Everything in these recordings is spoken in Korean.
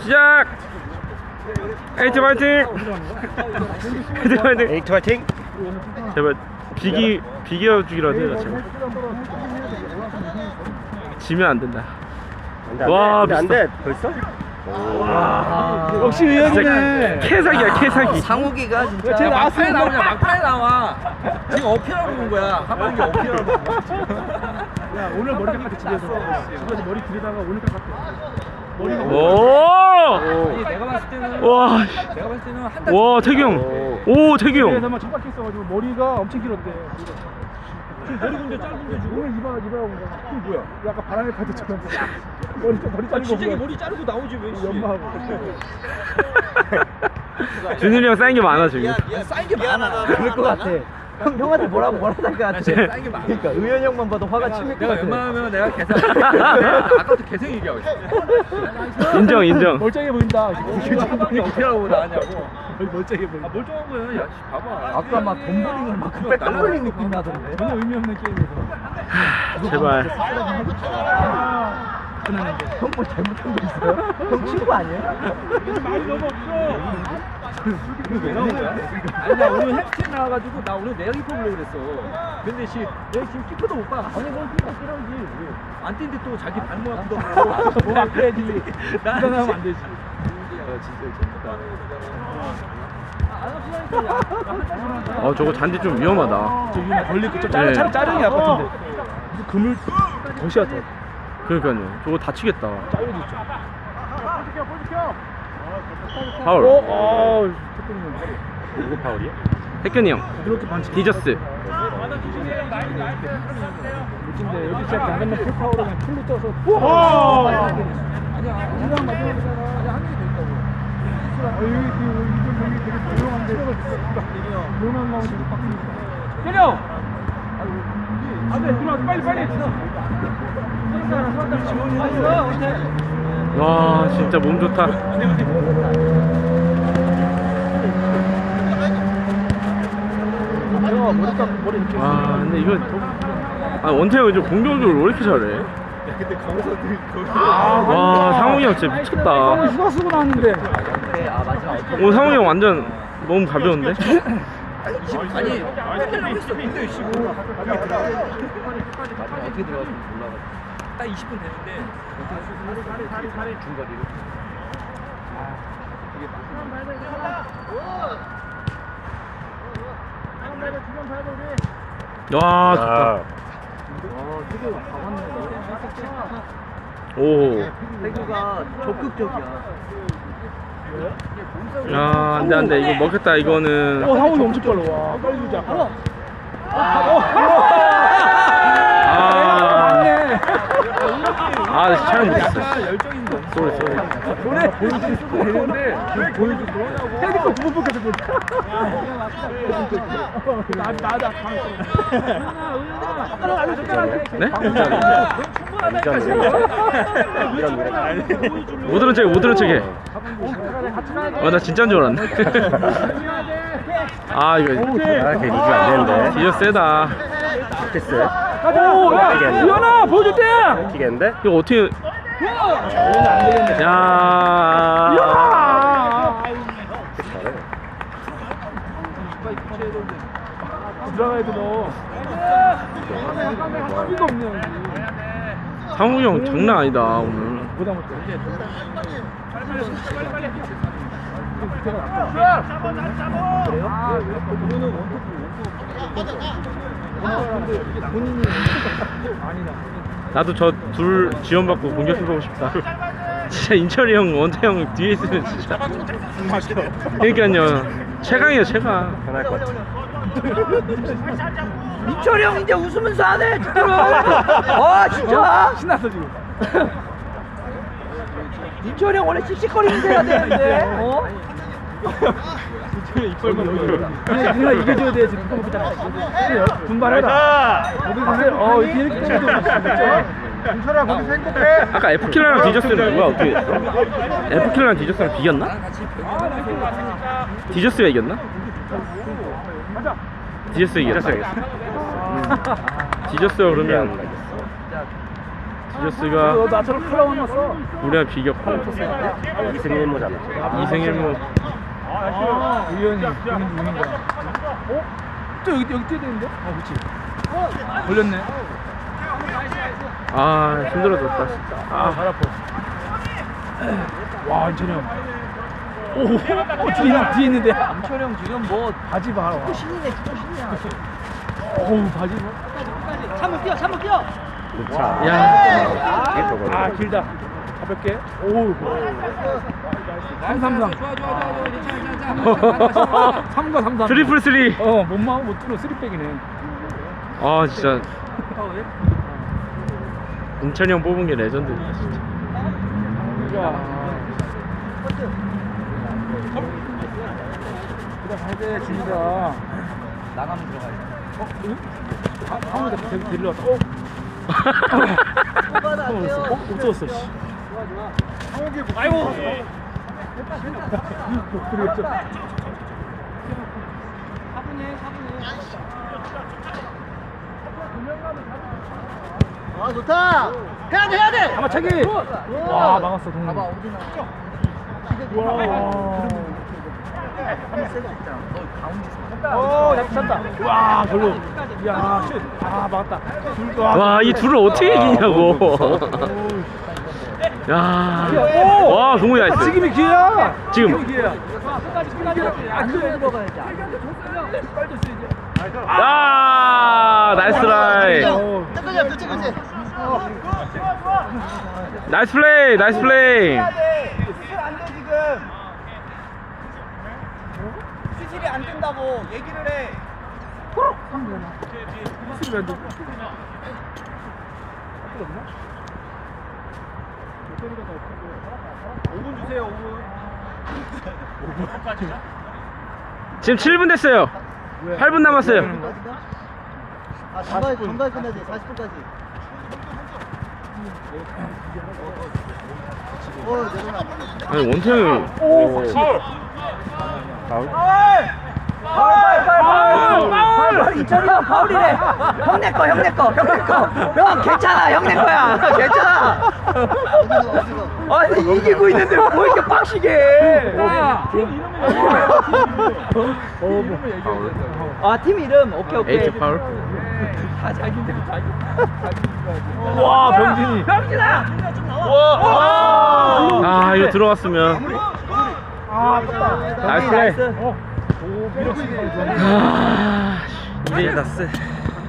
시작! 에이트 파이팅! 에이트 파이팅! 에이트 화이팅! 제발 비기 비겨 주기로 하세요 제발 지면 안 된다 안돼 와, 안돼 안돼 비싸. 벌써? 역시 진짜 의원이네. 캐사기야 캐사기 상욱이가 진짜 쟤 막판에 나오냐 막판에 나와 지금 어필하러 온 거야 하반기 어필하러 온거 야야 오늘 머리 깎았대 집에서. 집에서 머리 들이다가 오늘 깎았대. 머리가 오! 아니 내가 봤을 때는 와, 내가 봤을 때는 한달 와 태규 형. 오 태규 형. 집에서만 착박했어가지고 머리가 엄청 길었대. 지금 머리 군데 짧은 데 지금 오늘 이봐 이봐 온 거야. 그게 뭐야? 약간 바람에 파도처럼 머리 머리 아 자르고 진작에. 머리 자르고 나오지 왜 씨. 연마하고. 준일이 형 쌓인 게 많아 지금. 야 쌓인 게 많아 그럴 것 같아 형, 형한테 뭐라고 뭐라고 할것 같아 쌓인 게 많아 그러니까 의현 형만 봐도 화가 치밀 것 내가 같아 웬만하면 내가 계산 아까부터 계속 얘기하고 있어 인정 인정. 멀쩡해 보인다. 아니 어필하고 나왔냐고 멀쩡해 아 보인다. 멀쩡한 거야 야 씨, 봐봐 아까 막 덤블링을 막 백덤블링 느낌 나던데 전혀 의미 없는 게임에서. 제발. 형뭐 잘못한 거 있어요? 형 친구 아니에요? 말이 너무 없어. 아니 나 오늘 햄스트링 나와가지고 나 오늘 내가 키퍼 보려고 그랬어 근데 씨 내가 지금 키퍼도 못 봐. 아니 뭐 키퍼 뛰라지 안 뛰는데 또 자기 발목 아프다고 뭐 아껴야지. 나 부담하면 안 되지. 어 저거 잔디 좀 위험하다. 저기 나 걸릴 거좀 네. 자르는 게 아팠던데. 그물 덫이야 덫. 그러니까요. 저거 다치겠다. 짜요도 있죠. 파울. 어, 아, 누구 파울이야? 태균이 형. 그렇게 반칙. 디저스. 멋진데 여기 진짜 강간만 풀파워로 그냥 풀로 떠서. 와! 아니야. 그냥 마지막이잖아. 아니 한 개도 있다고. 아 여기 여기 여기 되게 조용한데. 조용한 나오는 데 바뀌니까. 때려. 안돼 들어와 빨리 빨리. 와 진짜 몸 좋다. 와 근데 이거 아 원태형 요즘 공격적으로 왜 이렇게 잘해? 와 상욱이 형 진짜 미쳤다. 형은 휴가 쓰고 나왔는데. 오늘 상욱이 형 완전 너무 가벼운데? 아니 근데 씨 어떻게 들어갔는지 몰라가지고 딱 20분 됐는데 중거리로 와 좋다. 오. 태규가 적극적이야 야 안돼 안돼 이거 먹겠다 이거는. 어 상훈이 엄청 빨라. 와 빨리 주자. 어. 아. 아 촬영 됐어. 열정이 너무 쏘리 쏘리. 보여줄 수도 되는데 보여줄 거냐고. 헤드폰 두번 뽑혀서 보자. 나 나다 알려줄게. 네? 충분하다니까 지금 못 들은 척해 못 들은 척해. 어나 진짜인 줄 알았네. 아 이거 아걔 리뷰 안 되는데 디저 세다. 됐어요? 오, 야, 이현아 보여줬대. 이기겠는데? 이거 어떻게? 야. 아. 들어가야 돼 너. 합의가 없네 여기. 상욱이 형 장난 아니다 오늘. 보다 못해. 나도 저 둘 지원받고 공격해보고 싶다. 진짜 인철이 형, 원태 형 뒤에 있으면 진짜. 그러니까요. 최강이에요, 최강. 편할 것 같아 민철이 형 이제 웃으면서 하네 진짜로 아 진짜 신났어 지금. 민철이 형 원래 씩씩거리면서 해야 되는데 어? 이빨만 그래, 네가 이겨줘야 돼 지금 그거 보자. 분발해라. 어디 어 이렇게 이렇게 땡겨도 윤철아 거기서 행복해. 아까 에프킬러랑 디저스는 누가 어떻게? 에프킬러랑 디저스랑 비겼나? 디저스가 이겼나? 디저스 이겼어. 디저스가 그러면 디저스가 너 나처럼 칼라 만났어. 우리랑 비겼고. 2승 1무 잡았죠. 2승 1무 아, 우연히 우연히 우연히. 어? 또 여기 여기 뛰어야 되는데? 어, 그렇지. 걸렸네. 아 힘들어졌다 진짜 아, 발 아파. 와, 인천이 형. 오, 어, 뒤에, 있- 뒤에 있는데. 남철 형 지금 뭐 바지 봐. 와. 신이네, 또 신이야. 어우, 바지 봐. 자, 야 이게 저거네. 아, 길다. 가볍게. 오, 333. 3과 33. 트리플 스리 어, 몸만 못 뚫어. 쓰리백이네. 아 진짜 인천이 형 뽑은 게 레전드다 진짜 야. 그래 가야 돼, 진짜. 나가면 들어가야 돼. 어, 응? 아, 데- 데리러 왔다. 어? 어? 없어졌어, 씨. 아 이고! 그러겠죠. 아, 좋다! 해야 돼, 해야 돼! 아마 차기! 와, 막았어, 동훈이. 와. 어, 잡혔다. 와, 별로. 야, 슛. 아, 막았다. 둘, 와이 둘을 어떻게 이기냐고 야 와 동훈이 아, 나이스 지금이 기회야. 지금. 기회야. 안. 아 나이스 라이 어. 나이스 플레이 나이스 플레이. 수질이 안 된다고 얘기를 해. 안 돼. 지금 7분 됐어요. 8분 남았어요. 아, 전갈, 전갈 끝나지, 40분까지. 어, 내려놔. 아니 원태형이 오, 이철이가 파울이래. 형내 거, 형내 거, 형내 거. 형 괜찮아, 형내 거야. 괜찮아. 아니 이기고 있는데 뭐 이렇게 빡시게? 아팀 이름 오케이 오케이. 에이트 파울 다 자기들 자기. 와, 병진이. 병진아. 아 이거 들어갔으면 아, 아깝다. 나이스 플레이 좋았네. 아 2대 나스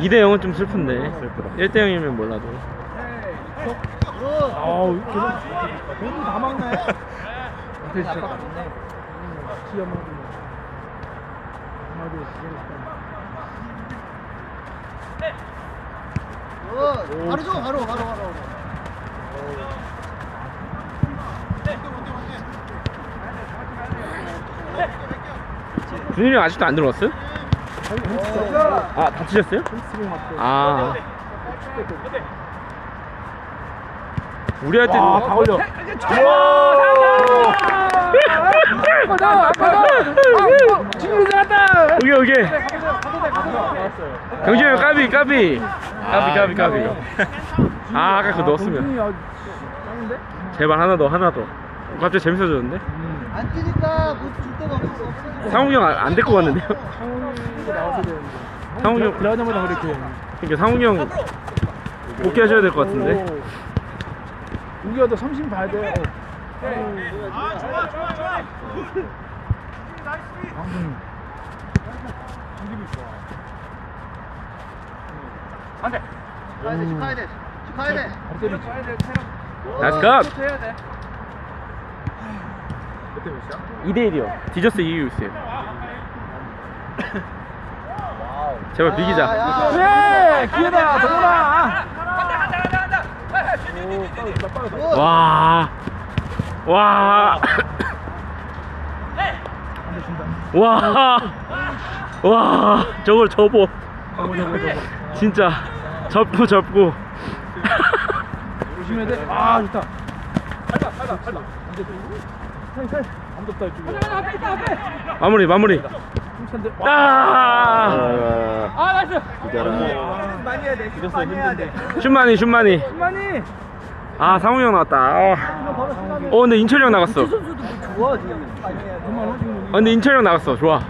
2대 0은 좀 슬픈데 1대 0이면 몰라도 아우, 계속 공다 막네. 근데 진짜. 지 한마디. 한마디 어, 바로 줘, 바로, 바로, 바로. 준일이 형 아직도 안 들어갔어요? 아 다치셨어요? 아 우리 할 때. 와, 다 걸려. 지금 나갔다. 오케이 오케이. 경진이 형 까비 까비. 까비 까비 까비. 아 아까 그거 넣었으면. 제발 하나 더 하나 더. 갑자기 재밌어졌는데? 안 뛰니까 뭐줄 데가 없어. 상욱이 형안 데리고 갔는데요? 나왔어야 되는데. 상욱이 형 들어가자마자 그렇게. 그러니까 상욱이 형 복귀하셔야 될 것 같은데? 우기가 너 삼심 봐야 돼. 방금. 가야 돼, 가야 돼, 가야 돼. 바로 때리지. 나이스 컷! 2대 1이요. 디저스 이기고 있어요. 제발 비기자. 그래 기회다 동훈아. 와. 와. 와. 와. 저걸 접어. 진짜 접고 접고. 조심해야 돼. 아 좋다. 안 덥다 이쪽에. 마무리 마무리. 힘찬데. 아. 아 나이스. 많이 해야 돼. 많이 해야 돼. 슛만이 슛만이. 많이. 아 상훈이 형 나왔다 아. 어 근데 인철이 형 나갔어 선수도 뭐 좋아 지금. 아 근데 인철이 형 나갔어 좋아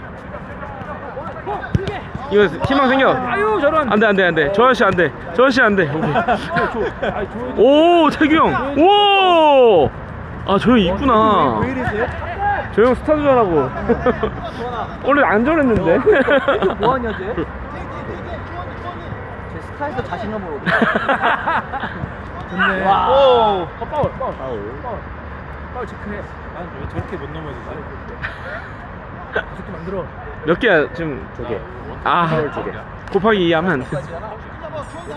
이거 희망 생겨 아유 저런 안돼 안돼 안돼 저 아저씨 안돼 저 아저씨 안돼 오 태규 형오 아 저 형 있구나. 왜 이러세요? 저 형 스타드라고. 원래 안 저랬는데. 뭐 하냐 쟤? 제 스타에서 자신감을 얻어. 좋네. 와. 오 파울 파울. 파울. 파울. 체크해. 난왜 저렇게 못 넘어지지? 저렇게 만들어? 몇 개야 지금? 두 개아 곱하기 2 하면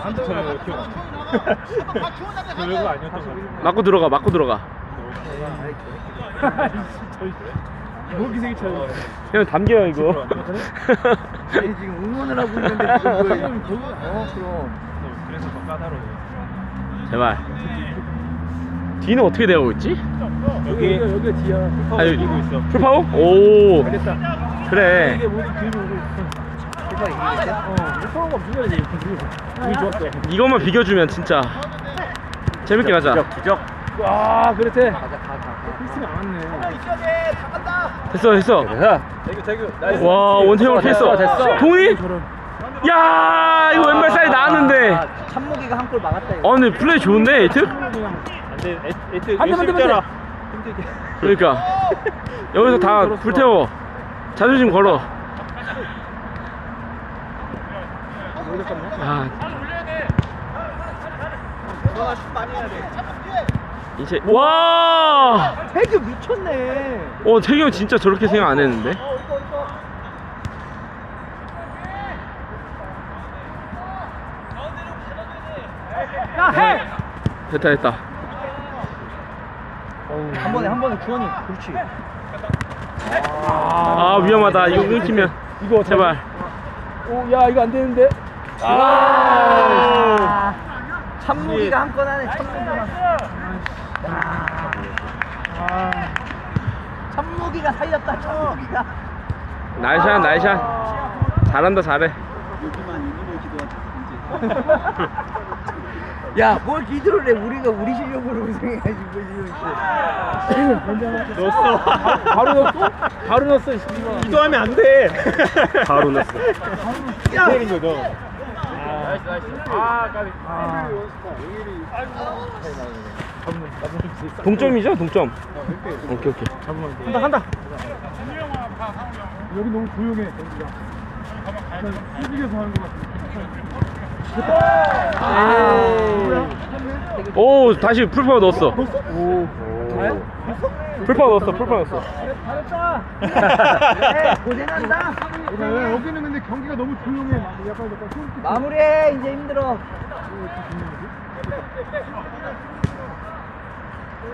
한두 차례 이렇게 별거 아니었던 거 맞고 들어가 맞고 들어가 뭐 기생이 차요 형 담겨요 이거. 쟤 지금 응원을 하고 있는데 지금 그 어, 그럼. 그래서 더 까다로워 제발. 뒤는 어떻게 되고 있지? 여기 여기. 뒤야. 아니, 이기고 있어. 풀파워? 오. 잘했다. 그래. 이게 모두 뒤로 오고 있어 제발 이기겠어요? 어 파워가 무슨 말이지 운이 좋았대. 이것만 비겨주면 진짜 재밌게 가자 와 그렇대 가자 가자. 필승이 안 왔네 됐어 됐어. 대규 대규 나이스. 와 원태형 피했어. 동이? 저런. 야 이거 왼발 사이 나왔는데. 아, 참무기가 한 골 막았다 이거. 어 근데 플레이 좋은데 에이트? 안돼 에이트 한 대만 대면 돼. 그러니까. 여기서 다 불태워. 자존심 걸어. 아 이제 와! 태규 미쳤네. 어형 진짜 저렇게 생각 안 했는데 됐다 됐다 한 번에 한 번에 주원이. 그렇지. 아 위험하다 이거 끊기면 이거 제발 오야 이거 안 되는데 아. 참무기가 한건 하네. 참무기가. 아 참무기가 살렸다. 참무기가. 나이샷 나이샷. 잘한다 잘해. 야, 뭘 기도를 해? 우리가 우리 실력으로 우승해가지고 지금. 넣었어. 바로 넣었어? 바로 넣었어 기도하면 안돼. 바로 넣었어. 때린 거죠 나이스 나이스 아 까비. 아. 잡으면 잡으면 수 있어 동점이죠? 동점. 오케이 오케이. 잡으면 돼 한다 한다. 여기 너무 조용해 경기가. 약간 움직여서 하는 것 같아 오! 다시 풀파워 넣었어. 오. 풀파워 넣었어 풀파워 넣었어. 그래, 고생한다. 네, 여기는 근데 경기가 너무 조용해. 약간 약간 마무리해, 이제 힘들어.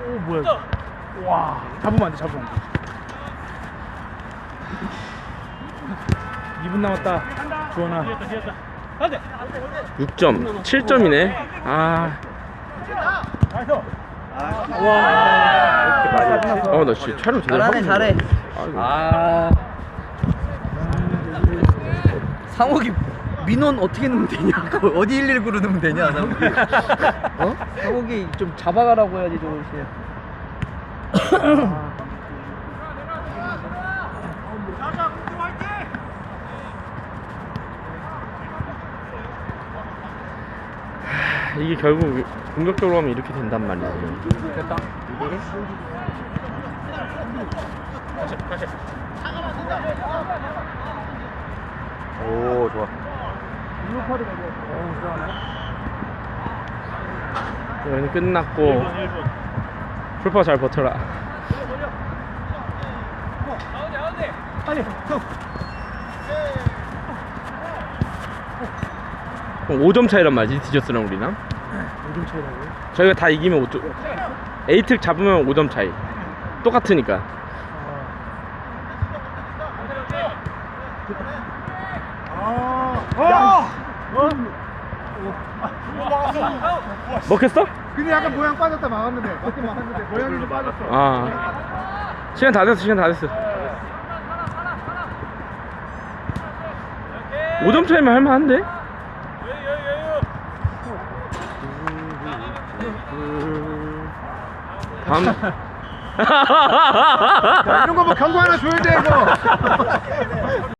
오 뭐야. 이거 와 잡으면 안돼 잡으면 안돼. 2분 남았다 주원아. 6점 7점이네. 아. 와. 어, 나 진짜 촬영 제대로 잘하네, 하고 잘해. 아이고. 아. 상욱이 민원 어떻게 넣으면 되냐? 어디 119로 넣으면 되냐, 상욱이? 어? 상욱이 좀 잡아가라고 해야지, 저것이. 이게 결국 공격적으로 하면 이렇게 된단 말이지 됐다 오 좋아 여기는 끝났고. 풀파 잘 버텨라. 그럼 5점 차이란 말이지 디저스랑 우리랑? 5점 차이라고 저희가 다 이기면 5점 에이특 잡으면 5점 차이. 똑같으니까 먹혔어? 근데 약간 모양 빠졌다 막았는데. 맞게 막았는데 모양이 좀 빠졌어. 아 시간 다 됐어 시간 다 됐어 5점 차이면 할만한데? 밤. 야, 이런 거 뭐 경고 하나 줘야 돼 이거